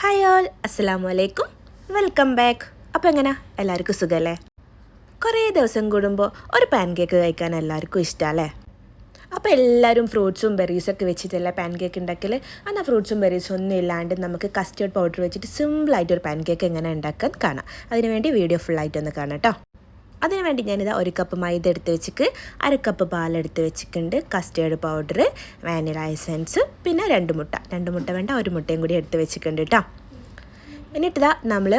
Hi all അസ്സാം വലൈക്കും welcome back. അപ്പോൾ എങ്ങനെ? എല്ലാവർക്കും സുഖമല്ലേ കുറേ ദിവസം കൂടുമ്പോൾ ഒരു പാൻ കേക്ക് കഴിക്കാൻ എല്ലാവർക്കും ഇഷ്ടമല്ലേ അപ്പോൾ എല്ലാവരും ഫ്രൂട്ട്സും ബെറീസൊക്കെ വെച്ചിട്ടല്ലേ പാൻ കേക്ക് ഉണ്ടാക്കൽ എന്നാൽ ഫ്രൂട്ട്സും ബെറീസും ഒന്നും ഇല്ലാണ്ട് നമുക്ക് കസ്റ്റേർഡ് പൗഡർ വെച്ചിട്ട് സിമ്പിളായിട്ട് ഒരു പാൻ കേക്ക് എങ്ങനെ ഉണ്ടാക്കാൻ കാണാം. അതിനുവേണ്ടി വീഡിയോ ഫുള്ളായിട്ടൊന്ന് കാണാം കേട്ടോ അതിനുവേണ്ടി ഞാനിത് ഒരു കപ്പ് മൈദ എടുത്ത് വെച്ചിട്ട് അര കപ്പ് പാലെടുത്ത് വെച്ചിട്ടുണ്ട് കസ്റ്റേർഡ് പൗഡർ വാനില എസൻസ് പിന്നെ രണ്ട് മുട്ട. രണ്ട് മുട്ട വേണ്ട ഒരു മുട്ടയും കൂടി എടുത്ത് വെച്ചിട്ടുണ്ട് കേട്ടോ എന്നിട്ടിതാ നമ്മൾ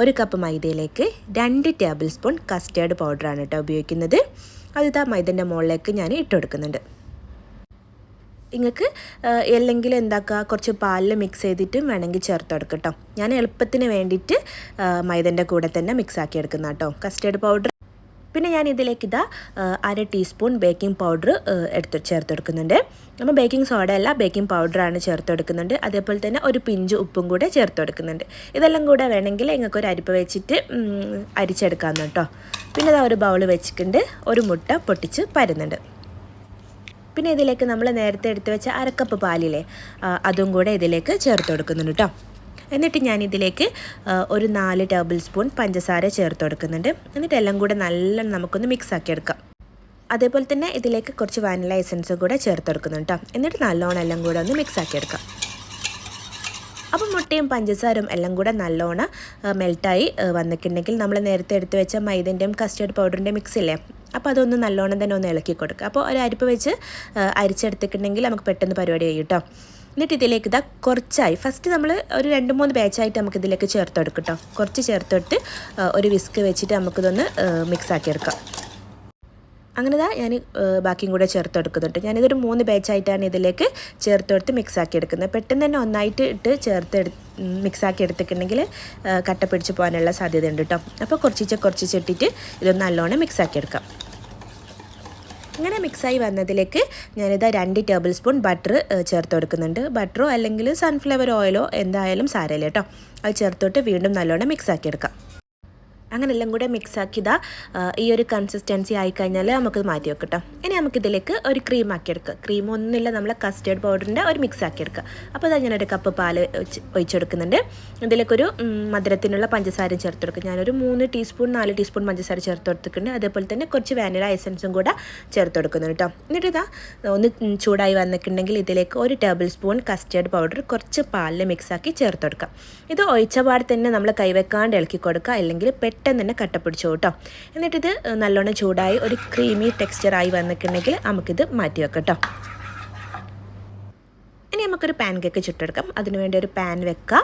ഒരു കപ്പ് മൈദയിലേക്ക് രണ്ട് ടേബിൾ സ്പൂൺ കസ്റ്റേർഡ് പൗഡറാണ് കേട്ടോ ഉപയോഗിക്കുന്നത്. അതിതാ മൈദന്റെ മുകളിലേക്ക് ഞാൻ ഇട്ട് കൊടുക്കുന്നുണ്ട്. നിങ്ങൾക്ക് അല്ലെങ്കിൽ എന്താക്കുക കുറച്ച് പാലിൽ മിക്സ് ചെയ്തിട്ടും വേണമെങ്കിൽ ചേർത്ത് കൊടുക്കട്ടോ കേട്ടോ ഞാൻ എളുപ്പത്തിന് വേണ്ടിയിട്ട് മൈദന്റെ കൂടെ തന്നെ മിക്സ് ആക്കി എടുക്കുന്ന കേട്ടോ കസ്റ്റേർഡ് പൗഡർ പിന്നെ ഞാൻ ഇതിലേക്ക് ഇതാ അര ടീസ്പൂൺ ബേക്കിംഗ് പൗഡർ എടുത്ത് ചേർത്തെടുക്കുന്നുണ്ട്. നമ്മൾ ബേക്കിംഗ് സോഡ അല്ല ബേക്കിംഗ് പൗഡറാണ് ചേർത്തെടുക്കുന്നുണ്ട്. അതേപോലെ തന്നെ ഒരു പിഞ്ച് ഉപ്പും കൂടെ ചേർത്തെടുക്കുന്നുണ്ട്. ഇതെല്ലാം കൂടെ വേണമെങ്കിൽ നിങ്ങൾക്ക് ഒരു അരിപ്പ് വെച്ചിട്ട് അരിച്ചെടുക്കാമെന്ന് കേട്ടോ. പിന്നെ ഇതാ ഒരു ബൗൾ വെച്ചിട്ടുണ്ട്. ഒരു മുട്ട പൊട്ടിച്ച് പരുന്നുണ്ട്. പിന്നെ ഇതിലേക്ക് നമ്മൾ നേരത്തെ എടുത്തു വെച്ച അരക്കപ്പ് പാലിലെ അതും കൂടെ ഇതിലേക്ക് ചേർത്ത് കൊടുക്കുന്നുണ്ട് കേട്ടോ. എന്നിട്ട് ഞാൻ ഇതിലേക്ക് ഒരു നാല് ടേബിൾ സ്പൂൺ പഞ്ചസാര ചേർത്ത് കൊടുക്കുന്നുണ്ട്. എന്നിട്ട് എല്ലാം കൂടെ നല്ല നമുക്കൊന്ന് മിക്സ് ആക്കി എടുക്കാം. അതേപോലെ തന്നെ ഇതിലേക്ക് കുറച്ച് വാനില എസൻസ് കൂടെ ചേർത്ത് കൊടുക്കുന്നുണ്ട് കേട്ടോ എന്നിട്ട് നല്ലോണം എല്ലാം കൂടെ ഒന്ന് മിക്സ് ആക്കി എടുക്കാം. അപ്പം മുട്ടയും പഞ്ചസാരയും എല്ലാം കൂടെ നല്ലോണം മെൽട്ടായി വന്നിട്ടുണ്ടെങ്കിൽ നമ്മൾ നേരത്തെ എടുത്ത് വെച്ച മൈദന്റെയും കസ്റ്റേർഡ് പൗഡറിന്റെയും മിക്സ് ഇല്ലേ? അപ്പോൾ അതൊന്ന് നല്ലോണം തന്നെ ഒന്ന് ഇളക്കി കൊടുക്കുക. അപ്പോൾ ഒരു അരിപ്പ് വെച്ച് അരിച്ചെടുത്തിട്ടുണ്ടെങ്കിൽ നമുക്ക് പെട്ടെന്ന് പരിപാടി ചെയ്യും കേട്ടോ എന്നിട്ട് ഇതിലേക്ക് ഇതാ കുറച്ചായി. ഫസ്റ്റ് നമ്മൾ ഒരു രണ്ട് മൂന്ന് ബാച്ചായിട്ട് നമുക്ക് ഇതിലേക്ക് ചേർത്ത് കൊടുക്കും കേട്ടോ കുറച്ച് ചേർത്തെടുത്ത് ഒരു വിസ്ക് വെച്ചിട്ട് നമുക്കിതൊന്ന് മിക്സ് ആക്കി എടുക്കാം അങ്ങനെ ഇതാ ഞാൻ ബാക്കിയും കൂടെ ചേർത്തെടുക്കുന്നുണ്ട്. ഞാനിതൊരു മൂന്ന് ബാച്ചായിട്ടാണ് ഇതിലേക്ക് ചേർത്തെടുത്ത് മിക്സ് ആക്കി എടുക്കുന്നത് പെട്ടെന്ന് തന്നെ ഒന്നായിട്ട് ഇട്ട് ചേർത്ത് എടു മിക്സ് ആക്കി എടുത്തിട്ടുണ്ടെങ്കിൽ കട്ട പിടിച്ച് പോകാനുള്ള സാധ്യതയുണ്ട് കേട്ടോ അപ്പോൾ കുറച്ചിച്ച് കുറച്ചിച്ച് ഇട്ടിട്ട് ഇതൊന്ന് നല്ലോണം മിക്സ് ആക്കി എടുക്കാം ഇങ്ങനെ മിക്സായി വന്നതിലേക്ക് ഞാനിത് രണ്ട് ടേബിൾ സ്പൂൺ ബട്ടർ ചേർത്ത് കൊടുക്കുന്നുണ്ട്. ബട്ടറോ അല്ലെങ്കിൽ സൺഫ്ലവർ ഓയിലോ എന്തായാലും സാരമില്ല കേട്ടോ. അത് ചേർത്തോട്ട് വീണ്ടും നല്ലോണം മിക്സ് ആക്കി എടുക്കാം. അങ്ങനെ എല്ലാം കൂടെ മിക്സ് ആക്കിയതാ ഈ ഒരു കൺസിസ്റ്റൻസി ആയിക്കഴിഞ്ഞാൽ നമുക്ക് മാറ്റി വെക്കട്ടോ. ഇനി നമുക്കിതിലേക്ക് ഒരു ക്രീം ആക്കി ആക്കിയെടുക്കുക ക്രീം ഒന്നുമില്ല നമ്മൾ കസ്റ്റേർഡ് പൗഡറിന്റെ ഒരു മിക്സ് ആക്കി എടുക്കുക അപ്പോൾ അതാ ഞാനൊരു കപ്പ് പാൽ ഒഴിച്ചെടുക്കുന്നുണ്ട്. ഇതിലേക്കൊരു മധുരത്തിനുള്ള പഞ്ചസാരയും ചേർത്തെടുക്കും ഞാനൊരു മൂന്ന് ടീസ്പൂൺ നാല് ടീസ്പൂൺ പഞ്ചസാര ചേർത്ത് കൊടുത്തിട്ടുണ്ട്. അതേപോലെ തന്നെ കുറച്ച് വാനില എസൻസും കൂടെ ചേർത്ത് കൊടുക്കുന്നുണ്ട് കേട്ടോ എന്നിട്ട് ഇതാ ഒന്ന് ചൂടായി വന്നിട്ടുണ്ടെങ്കിൽ ഇതിലേക്ക് ഒരു ടേബിൾ സ്പൂൺ കസ്റ്റേർഡ് പൗഡർ കുറച്ച് പാലിൽ മിക്സ് ആക്കി ചേർത്ത് കൊടുക്കാം. ഇത് ഒഴിച്ച പാട് തന്നെ നമ്മൾ കൈവെക്കാണ്ട് ഇളക്കി കൊടുക്കുക. അല്ലെങ്കിൽ പെട്ടെന്ന് പെട്ടെന്ന് തന്നെ കട്ട കേട്ടോ എന്നിട്ടിത് നല്ലോണം ചൂടായി ഒരു ക്രീമി ടെക്സ്ചറായി വന്നിട്ടുണ്ടെങ്കിൽ നമുക്കിത് മാറ്റി വെക്കാം കേട്ടോ ഇനി നമുക്കൊരു പാൻ കേക്ക് ചുട്ടെടുക്കാം അതിനുവേണ്ടി ഒരു പാൻ വെക്കുക.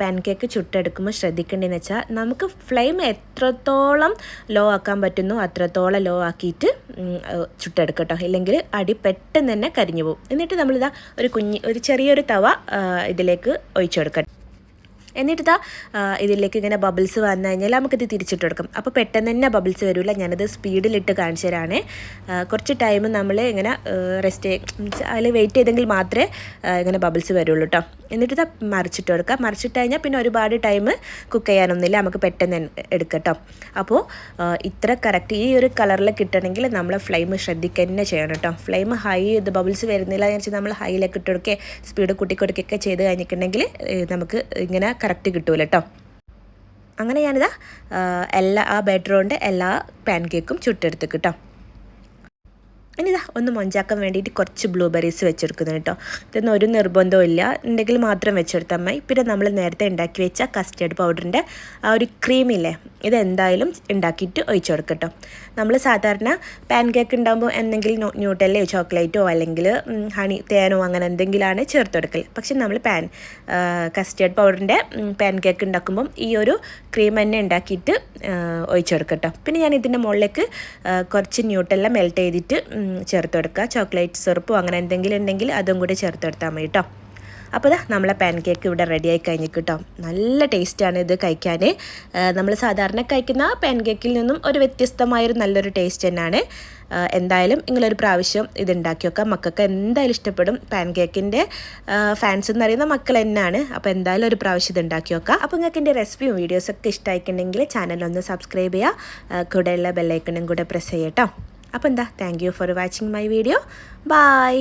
പാൻ കേക്ക് ചുട്ടെടുക്കുമ്പോൾ ശ്രദ്ധിക്കേണ്ടതെന്ന് വെച്ചാൽ നമുക്ക് ഫ്ലെയിം എത്രത്തോളം ലോ ആക്കാൻ പറ്റുന്നു അത്രത്തോളം ലോ ആക്കിയിട്ട് ചുട്ടെടുക്കട്ടോ കേട്ടോ ഇല്ലെങ്കിൽ അടി പെട്ടെന്ന് തന്നെ കരിഞ്ഞു പോകും. എന്നിട്ട് നമ്മളിതാ ഒരു കുഞ്ഞ് ഒരു ചെറിയൊരു തവ ഇതിലേക്ക് ഒഴിച്ചു കൊടുക്കാം. എന്നിട്ട് ഇതാ ഇതിലേക്ക് ഇങ്ങനെ ബബിൾസ് വന്നു കഴിഞ്ഞാൽ നമുക്കിത് തിരിച്ചിട്ട് കൊടുക്കും. അപ്പോൾ പെട്ടെന്ന് തന്നെ ബബിൾസ് വരില്ല ഞാനത് സ്പീഡിലിട്ട് കാണിച്ചു തരാണേ. കുറച്ച് ടൈം നമ്മൾ ഇങ്ങനെ റെസ്റ്റ് അതിൽ വെയിറ്റ് ചെയ്തെങ്കിൽ മാത്രമേ ഇങ്ങനെ ബബിൾസ് വരുള്ളൂ കേട്ടോ എന്നിട്ട് ഇതാ മറിച്ചിട്ട് കൊടുക്കുക മറിച്ചിട്ട് കഴിഞ്ഞാൽ പിന്നെ ഒരുപാട് ടൈം കുക്ക് ചെയ്യാനൊന്നുമില്ല. നമുക്ക് പെട്ടെന്ന് എടുക്കട്ടോ അപ്പോൾ ഇത്ര കറക്റ്റ് ഈ ഒരു കളറിൽ കിട്ടണമെങ്കിൽ നമ്മൾ ഫ്ലെയിം ശ്രദ്ധിക്കുക തന്നെ ചെയ്യണം കേട്ടോ ഫ്ലെയിം ഹൈ ഇത് ബബിൾസ് വരുന്നില്ല എന്ന് വെച്ചാൽ നമ്മൾ ഹൈയിലേക്ക് ഇട്ട് കൊടുക്കുക സ്പീഡ് കൂട്ടിക്കൊടുക്കുകയൊക്കെ ചെയ്ത് കഴിഞ്ഞിട്ടുണ്ടെങ്കിൽ നമുക്ക് ഇങ്ങനെ കറക്റ്റ് കിട്ടൂല കേട്ടോ അങ്ങനെ ഞാനിതാ എല്ലാ ആ ബെഡ്റൂമിന്റെ എല്ലാ പാൻ കേക്കും ചുട്ടെടുത്ത് കേട്ടോ ഇനി ഇതാ ഒന്ന് മൊഞ്ചാക്കാൻ വേണ്ടിയിട്ട് കുറച്ച് ബ്ലൂബെറീസ് വെച്ചെടുക്കുന്നു കേട്ടോ. ഇതൊന്നും ഒരു നിർബന്ധവും ഇല്ല. ഉണ്ടെങ്കിൽ മാത്രം വെച്ചെടുത്താൽ മതി. പിന്നെ നമ്മൾ നേരത്തെ ഉണ്ടാക്കി വെച്ച കസ്റ്റേർഡ് പൗഡറിന്റെ ആ ഒരു ക്രീമില്ലേ ഇതെന്തായാലും ഉണ്ടാക്കിയിട്ട് ഒഴിച്ചു കൊടുക്കട്ടോ നമ്മൾ സാധാരണ പാൻ കേക്ക് ഉണ്ടാകുമ്പോൾ എന്തെങ്കിലും ന്യൂട്ടല്ലയോ ചോക്ലേറ്റോ അല്ലെങ്കിൽ ഹണി തേനോ അങ്ങനെ എന്തെങ്കിലുമാണ് ചേർത്ത് കൊടുക്കൽ പക്ഷെ നമ്മൾ പാൻ കസ്റ്റേർഡ് പൗഡറിന്റെ പാൻ കേക്ക് ഉണ്ടാക്കുമ്പം ഈ ഒരു ക്രീം തന്നെ ഉണ്ടാക്കിയിട്ട് ഒഴിച്ചു കൊടുക്കട്ടോ പിന്നെ ഞാൻ ഇതിന്റെ മുകളിലേക്ക് കുറച്ച് ന്യൂട്ടെല്ലാം മെൽറ്റ് ചെയ്തിട്ട് ചേർത്ത് കൊടുക്കുക ചോക്ലേറ്റ് സിറപ്പോ അങ്ങനെ എന്തെങ്കിലും ഉണ്ടെങ്കിൽ അതും കൂടി ചേർത്ത് കൊടുത്താൽ മതി കേട്ടോ അപ്പോൾ ഇതാ നമ്മളെ പാൻ കേക്ക് ഇവിടെ റെഡിയായി കഴിഞ്ഞു കേട്ടോ നല്ല ടേസ്റ്റാണ് ഇത് കഴിക്കാൻ. നമ്മൾ സാധാരണ കഴിക്കുന്ന പാൻ കേക്കിൽ നിന്നും ഒരു വ്യത്യസ്തമായൊരു നല്ലൊരു ടേസ്റ്റ് തന്നെയാണ്. എന്തായാലും നിങ്ങളൊരു പ്രാവശ്യം ഇത് ഉണ്ടാക്കി വെക്കാം മക്കൾക്ക് എന്തായാലും ഇഷ്ടപ്പെടും. പാൻ കേക്കിന്റെ ഫാൻസ് എന്ന് പറയുന്ന മക്കൾ തന്നെയാണ്. അപ്പോൾ എന്തായാലും ഒരു പ്രാവശ്യം ഇത് ഉണ്ടാക്കി വെക്കാം അപ്പോൾ നിങ്ങൾക്ക് എന്റെ റെസിപ്പിയും വീഡിയോസൊക്കെ ഇഷ്ടമായിട്ടുണ്ടെങ്കിൽ ചാനലൊന്ന് സബ്സ്ക്രൈബ് ചെയ്യുക. കൂടെയുള്ള ബെല്ലൈക്കണും കൂടെ പ്രസ് ചെയ്യട്ടോ അപ്പോൾ എന്താ thank you for watching my video bye